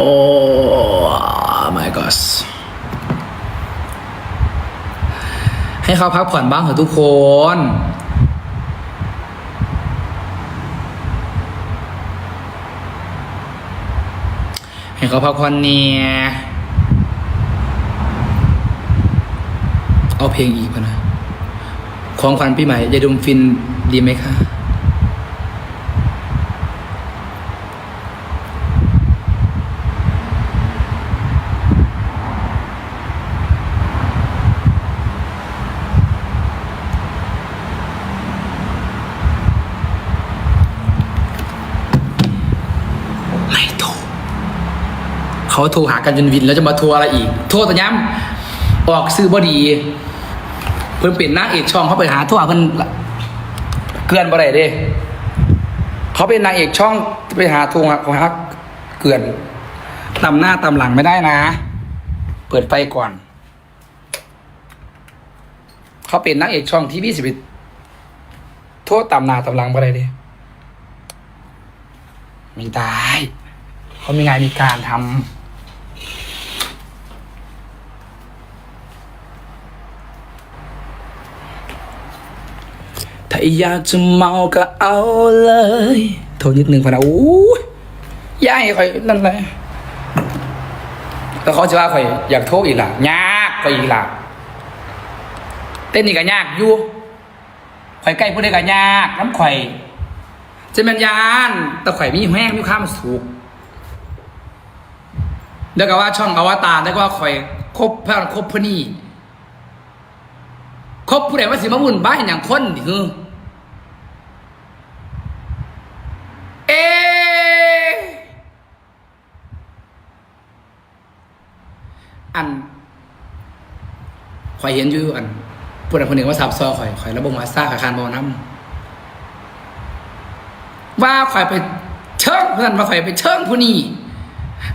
โอ้ my gosh ให้เขาพักผ่อนบ้างเถอะทุกคน ให้เขาพักผ่อนเนี่ย เอาเพลงอีกนะ ของขวัญปีใหม่ยาดมฟินดีไหมคะ เขาโทรหากันจนวินแล้วจะมาโทรอะไรอีก โทรแต่ย้ำออกซื้อบอดี เพิ่นเป็นนางเอกช่องเขาไปหาโทรหาเพิ่นเกลือนบ่ได้เด้เขาเป็นนางเอกช่องไปหาโทรหาเขาหาเกลือนตำหน้าตำหลังไม่ได้นะ เปิดไฟก่อน เขาเป็นนางเอกช่องที่พี่สิบโทษตำหน้าตำหลังบ่ได้เด้ไม่ได้เขามีงานมีการทำ ถ้าอยากจะเมาก็เอาเลย โทษนิดนึงพอนะอู้ยย่ายคอยนั่นเลยแล้วเขาจะว่าคอยอยากโทษอีกล่ะยากคอยอีกล่ะเต้นนี่ก็ยากอยู่ข่อยใกล้ผู้ใดก็ยากน้ำข่อยจะเป็นยานแตะไคร่มีแห้งมีข้ามสุกเดี๋ยวก็ว่าช่องอวตารแล้วก็ว่าข่อยคบเพื่อนครบพนี่คบผู้ใดว่าสิมาวุ่นบ้านอย่างคนดิคือ เออันข่อยเห็นอยู่อันผู้ใดคนหนึ่งว่าสับซอข่อยข่อยระบบมาซ่าขาคารบอน้ำว่าข่อยไปเชิงเพื่อนว่าข่อยไปเชิงผู้นี้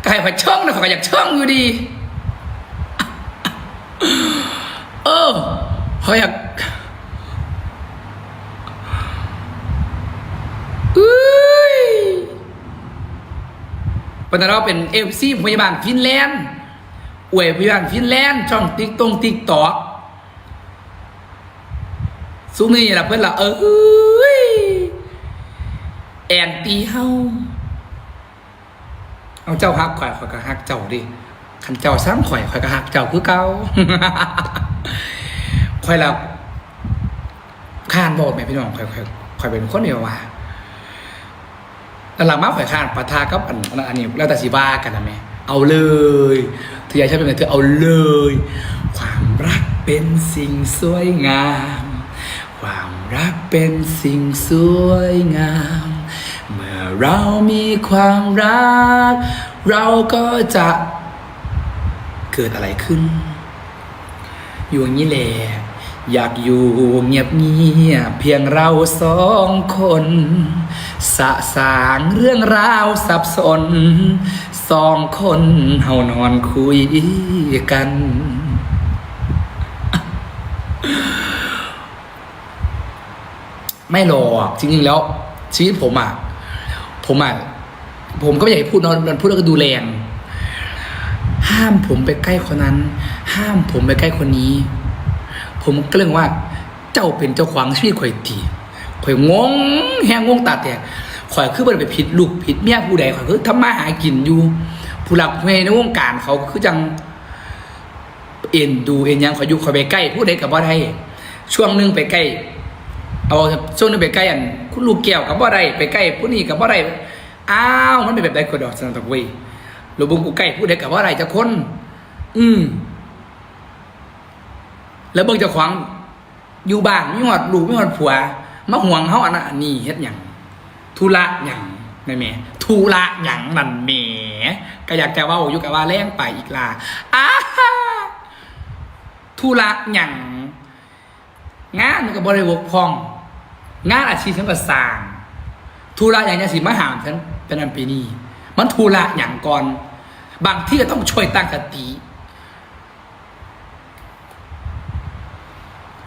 ก็ให้ข่อยเชิงนะข่อยอยากเชิงอยู่ดี เออข่อยอยากอุ้ย ปนเราเป็นเอฟซีพยาบาลฟินแลนด์อวยพยาบาลฟินแลนด์ช่องติ๊กตงติ๊กตอกซุ้มนี่ละเพื่อนละเอ้ยแอนตีเฮาเอาเจ้าฮักข่อยข่อยก็ฮักเจ้าดิคันเจ้าซ้ำข่อยข่อยก็ฮักเจ้าคือเก่าข่อยแล้วข้านบอกแม่พี่น้องข่อยข่อยข่อยเป็นคนเดียวว่า หลังมาข่อยข้านปะทากับอันอันนี้แล้วแต่สิว่ากันนะแม่เอาเลยเธออยากใช้เป็นไงเธอเอาเลย ความรักเป็นสิ่งสวยงาม ความรักเป็นสิ่งสวยงาม เมื่อเรามีความรัก เราก็จะเกิดอะไรขึ้น อยู่อย่างนี้แหละ อยากอยู่เงียบเงียบเพียงเราสองคน สะสางเรื่องราวสับสน สองคนเฮานอนคุยกัน ไม่หรอกจริงๆแล้ว ชีวิตผมอะ ผมอะ ผมก็ไม่อยากพูดนอะมันพูดแล้วก็ดูแรงห้ามผมไปใกล้คนนั้น ห้ามผมไปใกล้คนนี้ ผมก็เรื่องว่าเจ้าเป็นเจ้าของชีวิตข่อยตีข่อยงงแหงงงตาแตกข่อยคือบ่ได้ไปผิดลูกผิดเมียผู้ใดข่อยคือทำมาหากินอยู่ ผู้หลักผู้ใหญ่ในวงการเขาคือจังเอ็นดูเอ็นยังข่อยอยู่ข่อยไปใกล้ผู้ใดกับบ่ได้ช่วงหนึงไปใกล้เอาช่วงนึงไปใกล้อันคุณลูกแก้วกับบ่ได้ไปใกล้ผู้นี้กับบ่ได้อ้าวมันเป็นแบบใดก็ดอกสนันตะเวยหลวงบุญกูใกล้ผู้ใดกับบ่ได้จะคน อืม แล้วเบิ่งเจ้าของอยู่บ้านไมีหอดลูกมีหอดผัวมาห่วงเฮาอันนั้นอันนี้เฮ็ดหยังธุระหยังแม่แม่ธุระหยังนั่นแหมก็อยากจะว้าอยู่กับว่าแรงไปอีกล่ะอ้าฮ่าธุระหยังงานมันก็บริวกพอง งานอาชีพฉันก็สร้างธุระอย่างนี้สิมาหามฉันเป็นอันปีนี้มันธุระอย่างก่อน บางที่ก็ต้องช่วยตั้งสติ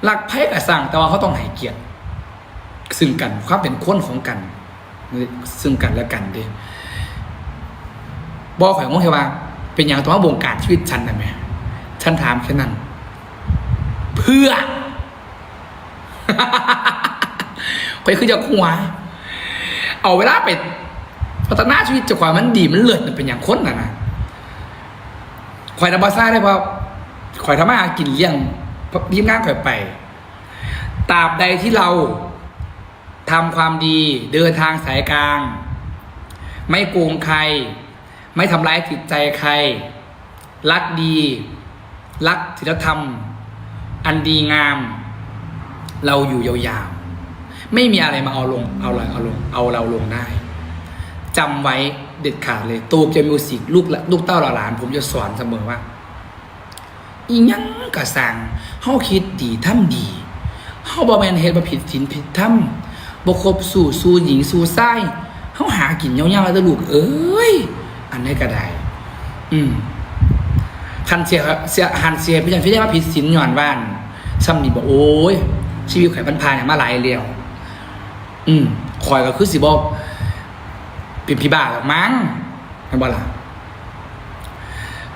หลักไพ่กับสั่งแต่ว่าเขาต้องให้เกียรติซึ่งกันความเป็นคนของกัน ซึ่งกันและกันด้บอกข่อยงงแค่ว่า เป็นอย่างตัวว่าบงการชีวิตฉันนะแม่ฉันถามแค่นั้น เพื่อข่อยคือจะหัวเอาเวลาไปพัฒนาชีวิตจากความมันดีมันเลิศมันเป็นอย่างคนนะนะข่อยนับบาซ่าได้เพราะข่อยทำมาหากินเลี้ยง ทีมงานข่อยไปตราบใดที่เราทำความดีเดินทางสายกลาง ไม่โกงใคร ไม่ทำร้ายจิตใจใคร รักดี รักศีลธรรม อันดีงาม เราอยู่ยาวๆ ไม่มีอะไรมาเอาลง เอาเราเอาลง เอาเราลงได้จำไว้เด็ดขาดเลยตูบจะมิวสิกลูกละลูกเต้าหลานผมจะสอนเสมอว่า อีหยังกะสั่งเฮาคิดดีทำดีเฮาบ่แม่นเฮ็ดบ่ผิดศีลผิดธรรมบ่ครบสู่สู่หญิงสู่ชายเฮาหากินยาวๆแล้วลูกเอ้ยอันนี้ก็ได้ อืมคันเสียเสียหันเสียพี่จันพี่ได้มาผิดศีลย้อนบ้านซ้ำนี่บอกโอ้ยชีวิตข่อยพันพานมาหลายแล้วอืมข่อยก็คือสิบอกเป็นพี่บ้าหรอกมั้งไม่นบ่ล่ะ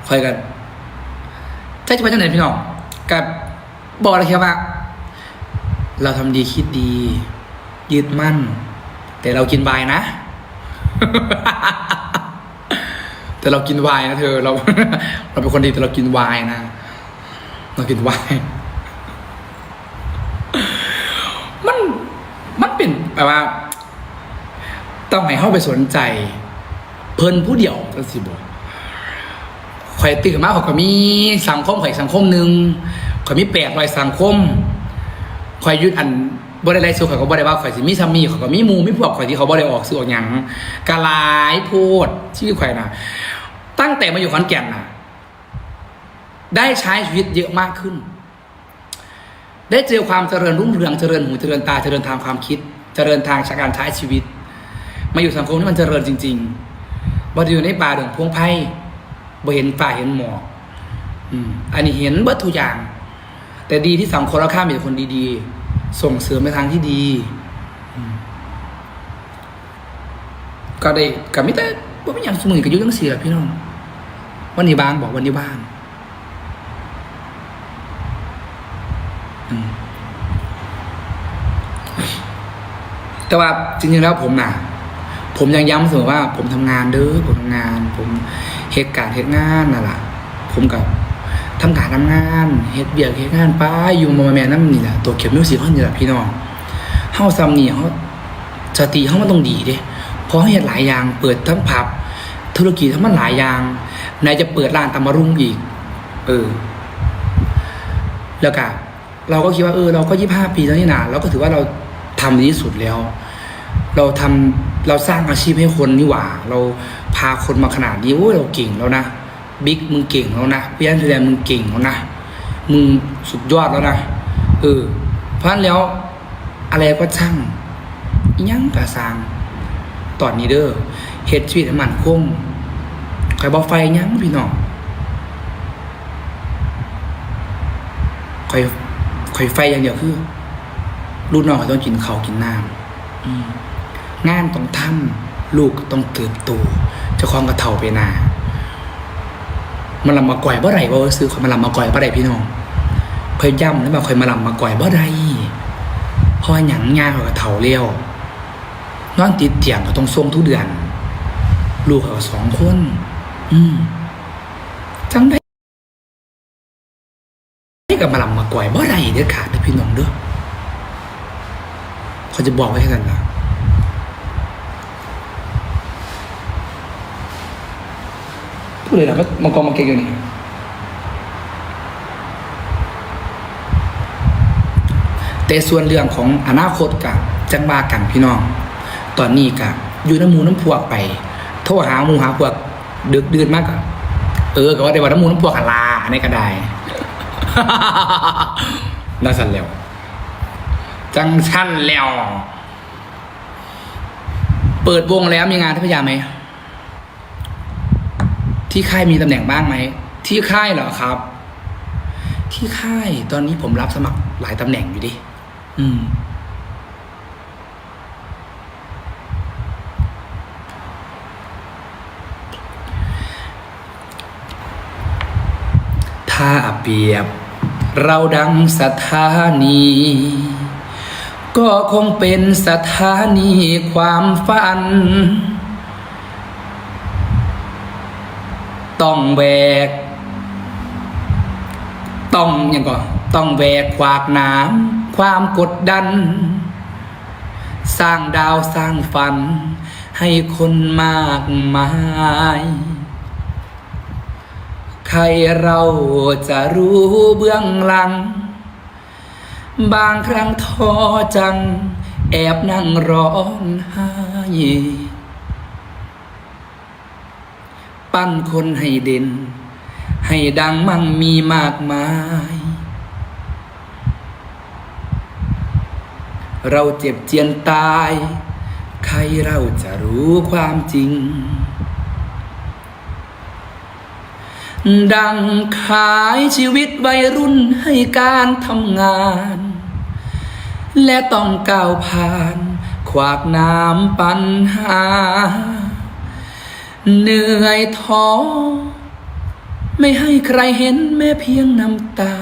ข่อยกัน จะไปทางไหนพี่น้องกับบอกเลยแค่ว่า เราทำดีคิดดียึดมั่น แต่เรากินไวน์นะ แต่เรากินไวน์นะเธอ เรา เราเป็นคนดีแต่เรากินไวน์นะ เรากินไวน์มันมันเป็นแบบว่า ต้องให้เข้าไปสนใจ เพลินผู้เดียวจังสิบอก ข่อยตื่นมาข่อยก็มีสังคมข่อยสังคมหนึ่งข่อยมีแปดรอยสังคมข่อยยุดอันบ่ได้ไล่สู้ข่อยก็บ่ได้ว่าข่อยสิมีซัมมี่ข่อยก็มีมูมีพวกข่อยที่เขาบ่ได้ออกสื่อออกหยังกะลายโพดชีวิตข่อยนะตั้งแต่มาอยู่ขอนแก่นน่ะได้ใช้ชีวิตเยอะมากขึ้น ได้เจอความเจริญรุ่งเรืองเจริญหูเจริญตาเจริญทางความคิด เจริญทางการใช้ชีวิต มาอยู่สังคมที่มันเจริญจริง ๆบ่ได้อยู่ในป่าดงพงไพ่ บ่เห็นป่าเห็นหมอกอืมอันนี้เห็นเบิดทุกอย่าง แต่ดีที่สังคมเราข้ามมีแต่คนดีๆ ส่งเสริมในทางที่ดี ก็ได้กับมิแต่ว่าไม่อย่างสมุนกับยุทั้งสี่แหละพี่น้อง วันนี้บางบอกวันนี้บ้างแต่ว่าจริงๆแล้วผมน่ะผมยังย้ำเสมอว่า ผมทำงานเด้อผมทำงาน ผม เหตุการณ์เหตุงานน่ะล่ะผมกับทำการทำงานเฮ็ดเบียกเฮ็ดงานป้าอยู่มาแม่น้ำนี่แหละตัวเข็มมิวสิคอนนี่แหละพี่น้องเฮาซ้ำนี่เฮาสติเฮามันต้องดีเด้เพราะเฮ็ดหลายอย่างเปิดทั้งผับ ธุรกิจทั้งมันหลายอย่างไหนจะเปิดร้านตำมารุ่งอีก เออ แล้วก็เราก็คิดว่าเออ เราก็ยี่ห้าปีแล้วนี่นาเราก็ถือว่าเราทำดีที่สุดแล้ว เราทำเราสร้างอาชีพให้คนนี่หว่า เราาคนมาขนาดนี้โอ้ยเราเก่งแล้วนะบิ๊กมึงเก่งแล้วนะพี่อันทุเรียนมึงเก่งแล้วนะมึงสุดยอดแล้วนะเออเพราะนั้นแล้วอะไรก็ช่างยังกระสร้างตอนนี้เด้อเฮ็ดชีวิตให้มันคงใครบอกไฟยังพี่น้องคอยคอยไฟอย่างเดียวคือลูกน้องต้องกินเขากินน้ำงานต้องทำลูกต้องเติบโต เจ้าของกระเท่าไปนามันลำมาก่อยบ่ไรบ่ซื้อคอยมาลำมาก่อยบ่ไรพี่น้องคอยย่ำแล้วมาคอยมาลำมาก่อยบ่ไรเพราะหยังงานเขากระเท่าเลี้ยวนอนติดเตียงก็ต้องส่งทุกเดือน ลูกเขาก็สองคน อืมจังได้กับมาลำมาก่อยบ่ไรเด้อขาดเด้อพี่น้องเด้อเขาจะบอกไว้แค่นั้นนะ ว่ามังกรมังเกงอยู่นี่แต่ส่วนเรื่องของอนาคตกับจังบากันพี่น้อง ตอนนี้กับอยู่น้ำมูน้ำพวกไป โทรหาหมูหาพวกดึกดื่นมากเออก็ว่าได้ว่าน้ำมูน้ำพวกหันลาอันนี้ก็ได้น่าสั่นแล้ว จังชั้นแล้ว เปิดวงแล้วมีงานที่พยาไหม ที่ค่ายมีตำแหน่งบ้างไหม ที่ค่ายเหรอครับ ที่ค่ายตอนนี้ผมรับสมัครหลายตำแหน่งอยู่ดิ อืม ถ้าเปรียบ เราดังสถานี ก็คงเป็นสถานีความฝัน ต้องแบกต้องอย่างก่อนต้องแบกขวากน้ำความกดดัน สร้างดาวสร้างฝัน ให้คนมากมายใครเราจะรู้เบื้องหลัง บางครั้งท้อจัง แอบนั่งร้องไห้ ปั้นคนให้เด่น ให้ดังมั่งมีมากมาย เราเจ็บเจียนตาย ใครเราจะรู้ความจริง ดังขายชีวิตวัยรุ่นให้การทำงาน และต้องก้าวผ่าน ขวากน้ำปัญหา เหนื่อยท้อ ไม่ให้ใครเห็นแม้เพียงน้ำตา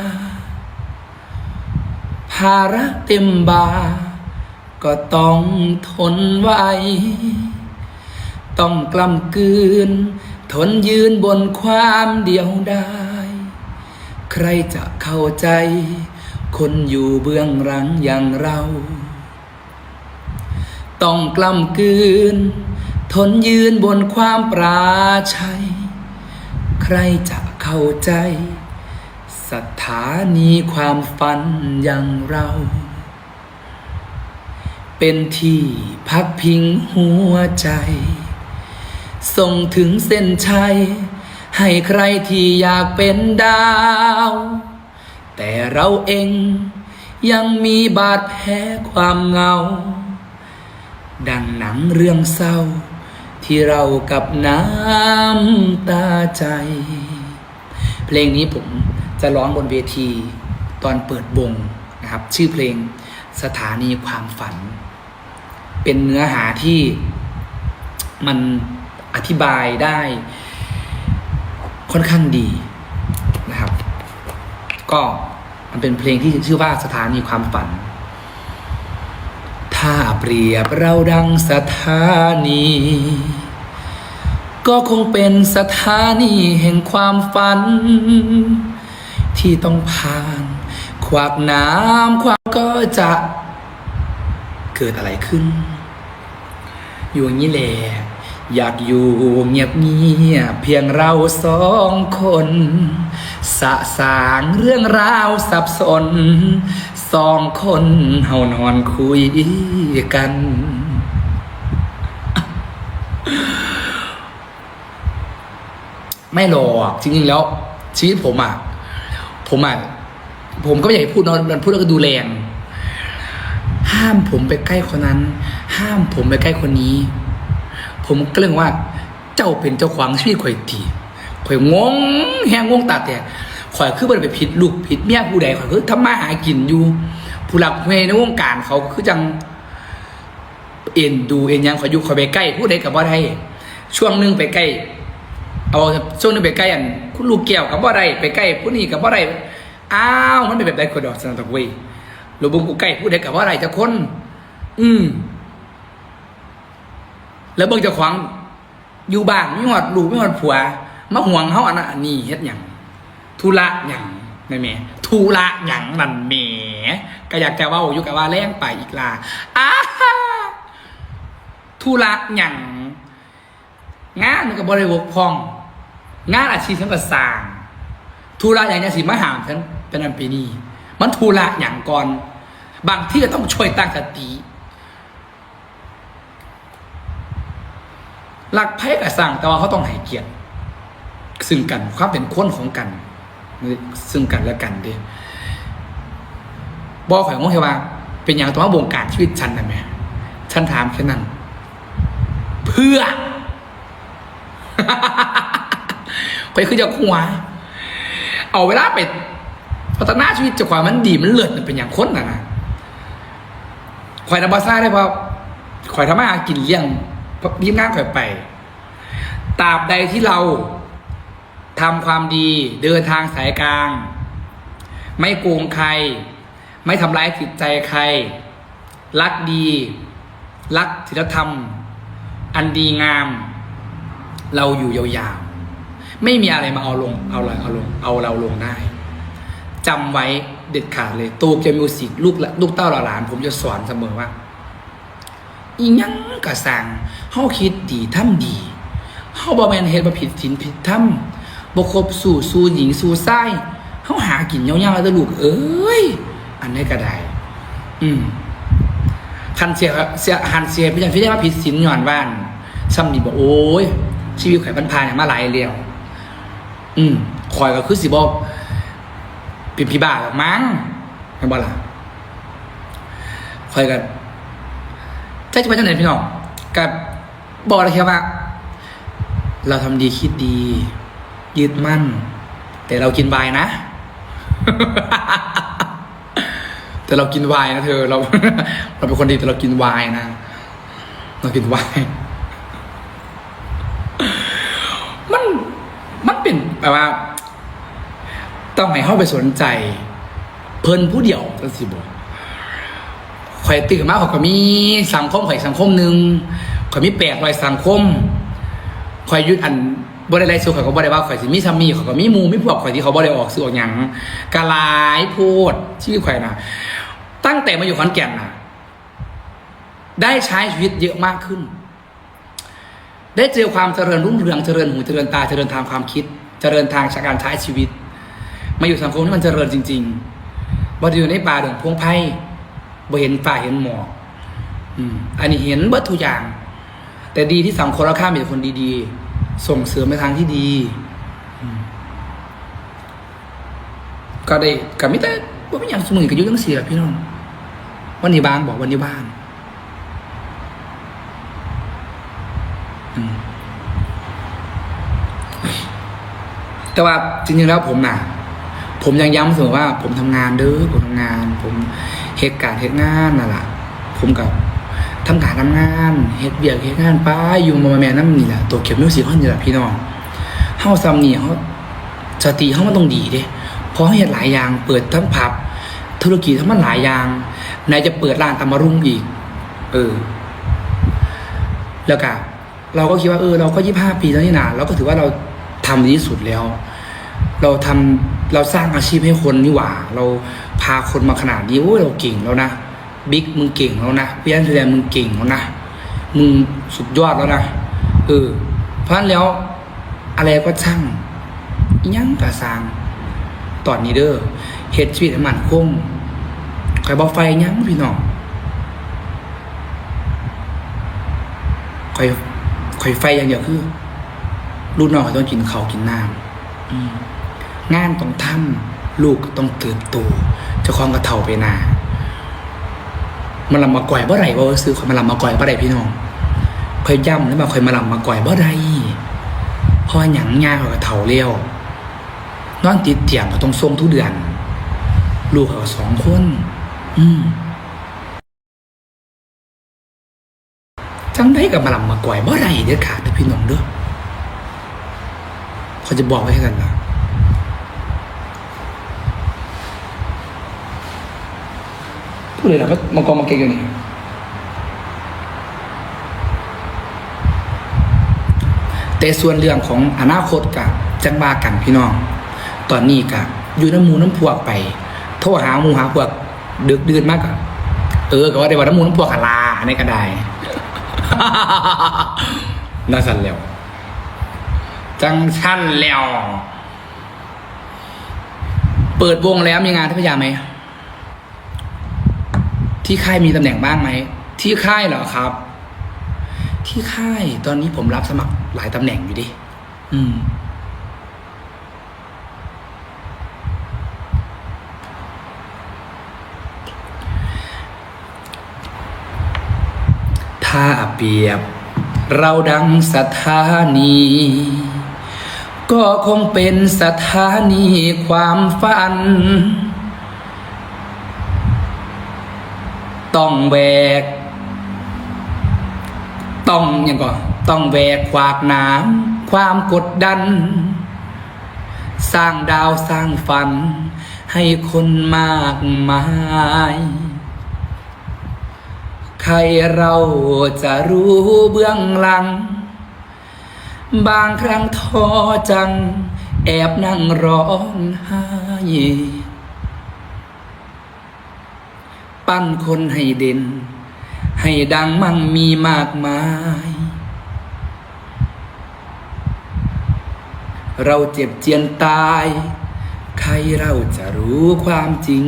ภาระเต็มบา ก็ต้องทนไว้ ต้องกล้ำกืน ทนยืนบนความเดียวได้ใครจะเข้าใจ คนอยู่เบื้องหลังอย่างเรา ต้องกล้ำกืน ทนยืนบนความปราชัย ใครจะเข้าใจ สถานีความฝันอย่างเรา เป็นที่พักพิงหัวใจ ส่งถึงเส้นชัย ให้ใครที่อยากเป็นดาว แต่เราเองยังมีบาดแผลความเงา ดังหนังเรื่องเศร้า ที่เรากับน้ำตาใจ เพลงนี้ผมจะร้องบนเวทีตอนเปิดวงนะครับ ชื่อเพลงสถานีความฝัน เป็นเนื้อหาที่มันอธิบายได้ค่อนข้างดีนะครับ ก็มันเป็นเพลงที่ชื่อว่าสถานีความฝัน ถ้าเปรียบเราดังสถานี ก็คงเป็นสถานีแห่งความฝัน ที่ต้องผ่าน ขวากน้ำความก็จะเกิดอะไรขึ้น อยู่อย่างนี้แหละอยากอยู่เงียบเงียบเพียงเราสองคน สะสางเรื่องราวสับสน สองคนเฮานอนคุยกัน ไม่หรอกจริงๆแล้ว ชีวิตผมอะ ผมอะ ผมก็ไม่อยากพูดเนอะมันพูดแล้วก็ดูแรง ห้ามผมไปใกล้คนนั้น ห้ามผมไปใกล้คนนี้ ผมก็เรื่องว่า เจ้าเป็นเจ้าของชีวิตข่อยตีข่อยงง แหงงงตาแต่ ข่อยคือบ่ได้ไปผิดลูกผิดเมียผู้ใดข่อยคือทำมาหากินอยู่ ผู้หลักผู้ใหญ่ในวงการเขาคือจังเอ็นดูเอ็นยังข่อยอยู่ข่อยไปใกล้ผู้ใดกับบ่ได้ช่วงหนึงไปใกล้ เอาช่วงนึงไปใกล้อันคุณลูกแก้วกับบ่ได้ไปใกล้ผู้นี้กับบ่ได้อ้าวมันเป็นแบบใดคนดอกสนันตะเวยหรือบุงกูใกล้ผู้ใดกับบ่ได้จะคน อืมแล้วเบิ่งจ้าของอยู่บ้านไม่หอดลูกไม่หอดผัวมาห่วงเฮาอันนั้นอันนี้เฮ็ดหยัง ธุระหยังนั่นแหมธุระหยังนั่นแหมก็อยากจะว้าอยู่กับว่าแรงไปอีกลาอ้าฮ่าธุระหยังงานมันก็บ่ได้บกพอง งานอาชีพฉันก็สร้างธุระอย่างนี้สิมาหามฉันเป็นอันปีนี้มันธุระหยังก่อน บางที่ก็ต้องช่วยตั้งสติหลักไพ่กับสั่งแต่ว่าเขาต้องให้เกียรติซึ่งกันความเป็นคนของกัน ซึ่งกันและกันดิบอกข่อยงงเหรอว่า เป็นอย่างตัววงการชีวิตฉันนะแม่ฉันถามแค่นั้นเพื่อข่อยคือจะหัวเอาเวลาไปพัฒนาชีวิตจากความมันดีมันเลิศมันเป็นอย่างคนนะนะข่อยนำบาซ่าได้เพราะข่อยทำมาหากินเลี้ยงรีบงานข่อยไปตราบใดที่เรา ทำความดี เดินทางสายกลาง ไม่โกงใคร ไม่ทำร้ายจิตใจใคร รักดี รักศีลธรรม อันดีงาม เราอยู่ยาวๆ ไม่มีอะไรมาเอาลง เอาอะไรเอาลง เอาเราลงได้จำไว้เด็ดขาดเลยตูเกียวมิวสิกลูกลูกเต้าหลาน ผมจะสอนเสมอว่าอีหยังกะสังเฮาคิดดีทำดีเฮาบ่แม่นเฮ็ดบ่ผิดศีลผิดธรรม บ่คบสู่สู่หญิงสู่ชายเฮาหากินยาวๆแต่ลูกเอ้ย อันนี้ก็ได้ อืมคันเสียเสียหันเสียพี่จันพี่ได้มาผิดศีลย้อนบ้านซ้ำนี่บอกโอ้ย ชีวิตข่พันพาเนี่ยมาหลายเรียว อืมข่อยก็คือสิบอกเป็นพี่บ้าหรอมั้งไม่นบ่ล่ะข่อยกันใจจะไปจังไหนพี่น้องกับบอกเลยแค่ว่าเราทำดีคิดดี ยึดมั่น แต่เรากินไวน์นะ แต่เรากินไวน์นะเธอ เรา เราเป็นคนดีแต่เรากินไวน์นะ เรากินไวน์มันมันเป็นแบบว่า ต้องให้เข้าไปสนใจ เพิ่นผู้เดียวสิบอกข่อยตื่นมาข่อยก็มีสังคมข่อยสังคมหนึ่งข่อยมีแปลกไว้สังคมข่อยยุดอัน บ่ได้ไรสุขข่อยก็บ่ได้ว่าข่อยสิมีสามีข่อยก็มีหมูมีพวกข่อยที่เขาบ่ได้ออกสื่อออกหยังกะลายโพดชื่อข่อยน่ะตั้งแต่มาอยู่ขอนแก่นนะได้ใช้ชีวิตเยอะมากขึ้น ได้เจอความเจริญรุ่งเรืองเจริญหูเจริญตาเจริญทางความคิด เจริญทางการใช้ชีวิต มาอยู่สังคมที่มันเจริญจริง ๆบ่อยู่ในป่าดงพงไพ่บ่เห็นป่าเห็นหมอกอันนี้เห็นเบิดทุอย่าง แต่ดีที่สังคมเราข้ามมีแต่คนดีๆ ส่งเสริมในทางที่ดีก็ได้กับมิแต่ว่าเป็นอย่างสมุนกับยุคตั้งสี่แหละพี่น้องวันนี้บ้านบอกวันนี้บ้านแต่ว่าจริงๆแล้วผมน่ะผมยังย้ำเสมอว่า ผมทำงานเด้อผมทำงาน ผมเหตุการณ์เหตุงานน่ะล่ะ ผมกับ ทำการทำงานเฮ็ดเบียกเฮ็ดงานป้าอยู่มาแม่น้ำนี่แหละตัวเข็มมิวสิคอนนี่แหละพี่น้องเฮาซ้ำนี่เฮาสติเฮามันต้องดีเด้เพราะเฮ็ดหลายอย่างเปิดทั้งผับ ธุรกิจทั้งมันหลายอย่างไหนจะเปิดร้านตำมารุ่งอีก เออ แล้วก็เราก็คิดว่าเออเราก็ยี่ห้าปีแล้วนี่นะเราก็ถือว่าเราทำดีที่สุดแล้ว เราทำเราสร้างอาชีพให้คนนี่หว่า เราพาคนมาขนาดนี้โอ้ยเราเก่งแล้วนะ บิ๊กมึงเก่งแล้วนะพี่อนแสดงมึงเก่งแล้วนะมึงสุดยอดแล้วนะเออเพราะนั้นแล้วอะไรก็ช่างยังกระสางตอนนี้เด้อเฮ็ดชีวิตให้มันคงใครบอกไฟยังพี่น้องคอยคอยไฟอย่างเดียวคือลูกน้องต้องกินเขากินน้ำงานต้องทำลูกต้องเติบโตเจ้าของกระเท่าไปนา มันลำมาก่อยบ่ไรว่าซื้อคอยมาลำมาก่อยบ่ไรพี่น้องคอยย่ำแล้วมาคอยมาลำมาก่อยบ่ไรเพราะว่าหยังงาเขากระเท่าเลี้ยวนอนติดเตียงก็ต้องส่งทุกเดือน ลูกเขาสองคน อืมจังได้กับมาลำมาก่อยบ่ไรเด็ดขาดแต่พี่น้องเด้อเขาจะบอกไว้แค่นั้นะพูด เลยนะมังกรมังเกงอยู่นี่แต่ส่วนเรื่องของอนาคตกับจังบากันพี่น้อง ตอนนี้กับอยู่น้ำมูน้ำพวกไป โทรหาหมูหาพวกดึกเดือนมากอะเออก็ว่าได้ว่าน้ำมูน้ำพวกหาลาอันนี้ก็ได้น่าสั่นแล้ว จังชั้นแล้ว เปิดวงแล้วมีงานที่พยาไหม ที่ค่ายมีตำแหน่งบ้างไหม ที่ค่ายเหรอครับ ที่ค่ายตอนนี้ผมรับสมัครหลายตำแหน่งอยู่ดิ อืม ถ้าเปรียบ เราดังสถานี ก็คงเป็นสถานีความฝัน ต้องแวก ต้องอย่างก่อนต้องแวกขวากน้ำความกดดัน สร้างดาวสร้างฝัน ให้คนมากมายใครเราจะรู้เบื้องหลัง บางครั้งท้อจัง แอบนั่งร้องไห้ ปั้นคนให้เด่น ให้ดังมั่งมีมากมาย เราเจ็บเจียนตาย ใครเราจะรู้ความจริง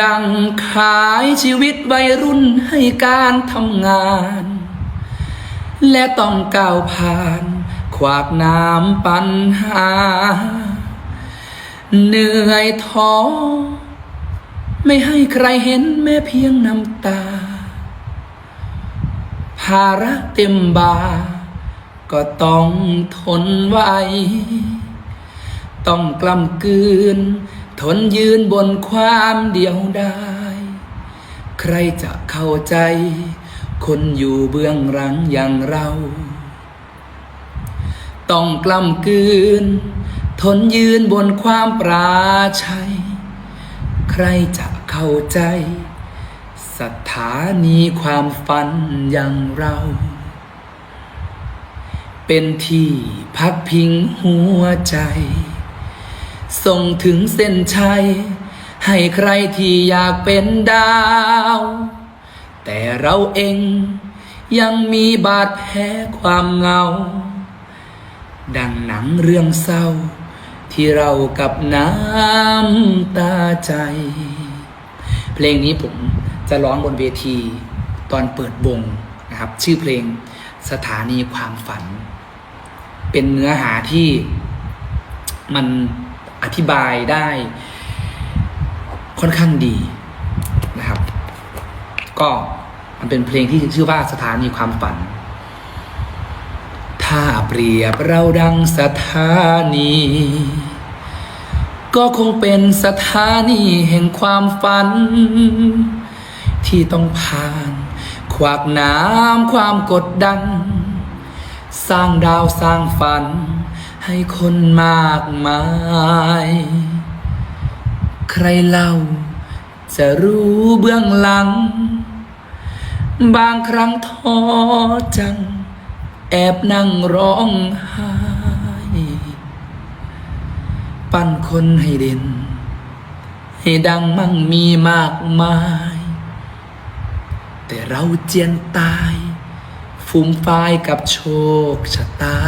ดังขายชีวิตวัยรุ่นให้การทำงาน และต้องก้าวผ่าน ขวากน้ำปัญหา เหนื่อยท้อไม่ให้ใครเห็นแม้เพียงน้ำตา ภาระเต็มบา ก็ต้องทนไว้ ต้องกล้ำกืน ทนยืนบนความเดียวดายใครจะเข้าใจ คนอยู่เบื้องหลังอย่างเรา ต้องกล้ำกืน ทนยืนบนความปราชัย ใครจะเข้าใจ สถานีความฝันอย่างเรา เป็นที่พักพิงหัวใจ ส่งถึงเส้นชัย ให้ใครที่อยากเป็นดาว แต่เราเองยังมีบาดแผลความเงา ดังหนังเรื่องเศร้า ที่เรากับน้ำตาใจ เพลงนี้ผมจะร้องบนเวทีตอนเปิดวงนะครับ ชื่อเพลงสถานีความฝัน เป็นเนื้อหาที่มันอธิบายได้ค่อนข้างดีนะครับ ก็มันเป็นเพลงที่ชื่อว่าสถานีความฝัน ถ้าเปรียบเราดังสถานี ก็คงเป็นสถานีแห่งความฝัน ที่ต้องผ่าน ขวากน้ำความกดดัน สร้างดาวสร้างฝัน ให้คนมากมาย ใครเล่าจะรู้เบื้องหลัง บางครั้งท้อจัง แอบนั่งร้องไห้ปั้นคนให้เด่น ให้ดังมั่งมีมากมาย แต่เราเจียนตาย ฟุ่มฟายกับโชคชะตา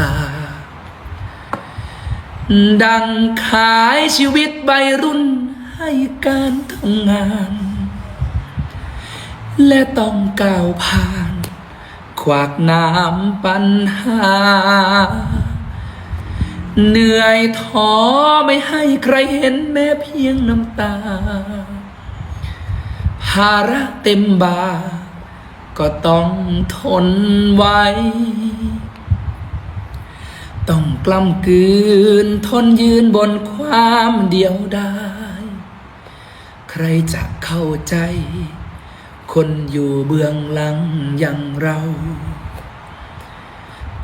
ดังขายชีวิตใบรุ่นให้การทำงาน และต้องก้าวผ่าน ขวากน้ำปัญหา เหนื่อยท้อไม่ให้ใครเห็นแม้เพียงน้ำตา ภาระเต็มบา ก็ต้องทนไว้ ต้องกล้ำกืนทนยืนบนความเดียวดาย ใครจะเข้าใจ คนอยู่เบื้องหลังอย่างเรา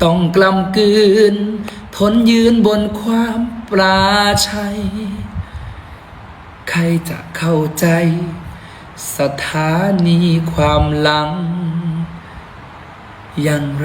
ต้องกลำกืน ทนยืนบนความปราชัย ใครจะเข้าใจ สถานีความหลังอย่างไร